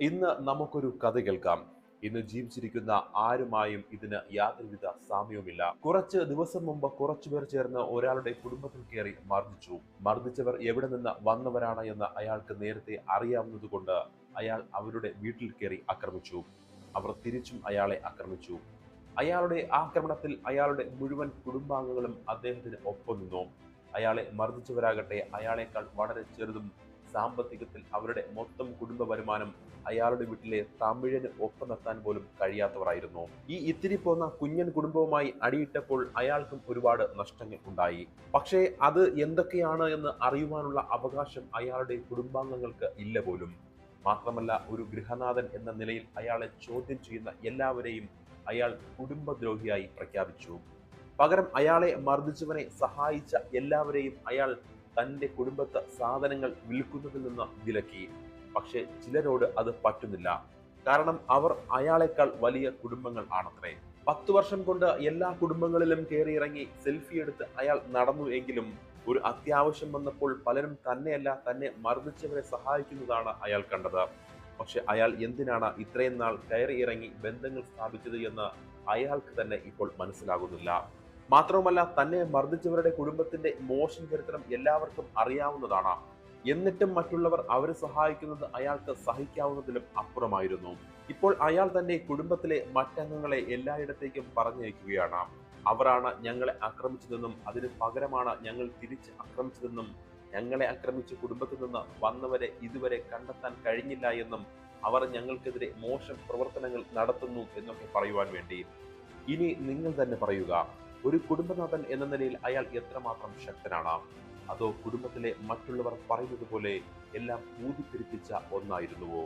ഇന്ന് നമുക്കൊരു കഥ കേൾക്കാം. ഇന്ന് ജീവിച്ചിരിക്കുന്ന ആരുമായും ഇതിന് യാതൊരുവിധ സാമ്യവുമില്ല. കുറച്ച് ദിവസം മുമ്പ് കുറച്ചുപേർ ചേർന്ന് ഒരാളുടെ കുടുംബത്തിൽ കയറി മർദ്ദിച്ചു. മർദ്ദിച്ചവർ എവിടെ നിന്ന് വന്നവരാണ് എന്ന് അയാൾക്ക് നേരത്തെ അറിയാവുന്നതുകൊണ്ട് അയാൾ അവരുടെ വീട്ടിൽ കയറി ആക്രമിച്ചു. അവർ തിരിച്ചും അയാളെ ആക്രമിച്ചു. അയാളുടെ ആക്രമണത്തിൽ അയാളുടെ മുഴുവൻ കുടുംബാംഗങ്ങളും അദ്ദേഹത്തിന് ഒപ്പം നിന്നു. അയാളെ മർദ്ദിച്ചവരാകട്ടെ അയാളെക്കാൾ വളരെ ചെറുതും സാമ്പത്തികത്തിൽ അവരുടെ മൊത്തം കുടുംബ വരുമാനം അയാളുടെ വീട്ടിലെ തമിഴന് ഒപ്പം നിർത്താൻ പോലും കഴിയാത്തവരായിരുന്നു. ഈ ഇത്തിരി പോന്ന കുഞ്ഞൻ കുടുംബവുമായി അടിയിട്ടപ്പോൾ അയാൾക്കും ഒരുപാട് നഷ്ടങ്ങൾ ഉണ്ടായി. പക്ഷേ അത് എന്തൊക്കെയാണ് എന്ന് അറിയുവാനുള്ള അവകാശം അയാളുടെ കുടുംബാംഗങ്ങൾക്ക് ഇല്ല പോലും. മാത്രമല്ല ഒരു ഗൃഹനാഥൻ എന്ന നിലയിൽ അയാളെ ചോദ്യം ചെയ്യുന്ന എല്ലാവരെയും അയാൾ കുടുംബദ്രോഹിയായി പ്രഖ്യാപിച്ചു. പകരം അയാളെ മർദ്ദിച്ചവനെ സഹായിച്ച എല്ലാവരെയും അയാൾ തന്റെ കുടുംബത്തെ സാധനങ്ങൾ വിൽക്കുന്നതിൽ നിന്ന് വിലക്കി പക്ഷേ ചിലരോട് അത് പറ്റുന്നില്ല. കാരണം അവർ അയാളെക്കാൾ വലിയ കുടുംബങ്ങൾ ആണത്രേ. പത്തു വർഷം കൊണ്ട് എല്ലാ കുടുംബങ്ങളിലും കയറിയിറങ്ങി സെൽഫി എടുത്ത് അയാൾ നടന്നു എങ്കിലും ഒരു അത്യാവശ്യം വന്നപ്പോൾ പലരും തന്നെയല്ല തന്നെ മർദ്ദിച്ചവരെ സഹായിക്കുന്നതാണ് അയാൾ കണ്ടത്. പക്ഷെ അയാൾ എന്തിനാണ് ഇത്രയും നാൾ കയറി ഇറങ്ങി ബന്ധങ്ങൾ സ്ഥാപിച്ചത് എന്ന് അയാൾക്ക് തന്നെ ഇപ്പോൾ മനസ്സിലാകുന്നില്ല. മാത്രവുമല്ല തന്നെ മർദ്ദിച്ചവരുടെ കുടുംബത്തിന്റെ മോശം ചരിത്രം എല്ലാവർക്കും അറിയാവുന്നതാണ്. എന്നിട്ടും മറ്റുള്ളവർ അവരെ സഹായിക്കുന്നത് അയാൾക്ക് സഹിക്കാവുന്നതിലും അപ്പുറമായിരുന്നു. ഇപ്പോൾ അയാൾ തന്റെ കുടുംബത്തിലെ മറ്റംഗങ്ങളെ എല്ലായിടത്തേക്കും പറഞ്ഞയക്കുകയാണ്. അവരാണ് ഞങ്ങളെ ആക്രമിച്ചതെന്നും അതിന് പകരമാണ് ഞങ്ങൾ തിരിച്ച് ആക്രമിച്ചതെന്നും ഞങ്ങളെ ആക്രമിച്ച കുടുംബത്തിൽ നിന്ന് വന്നവരെ ഇതുവരെ കണ്ടെത്താൻ കഴിഞ്ഞില്ല എന്നും അവർ ഞങ്ങൾക്കെതിരെ മോശം പ്രവർത്തനങ്ങൾ നടത്തുന്നു എന്നൊക്കെ പറയുവാൻ വേണ്ടി. ഇനി നിങ്ങൾ തന്നെ പറയുക. ഒരു കുടുംബനാഥൻ എന്ന നിലയിൽ അയാൾ എത്രമാത്രം ശക്തനാണ്? അതോ കുടുംബത്തിലെ മറ്റുള്ളവർ പറയുന്നത് പോലെ എല്ലാം ഊതിപ്പെരുപ്പിച്ച ഒന്നായിരുന്നുവോ?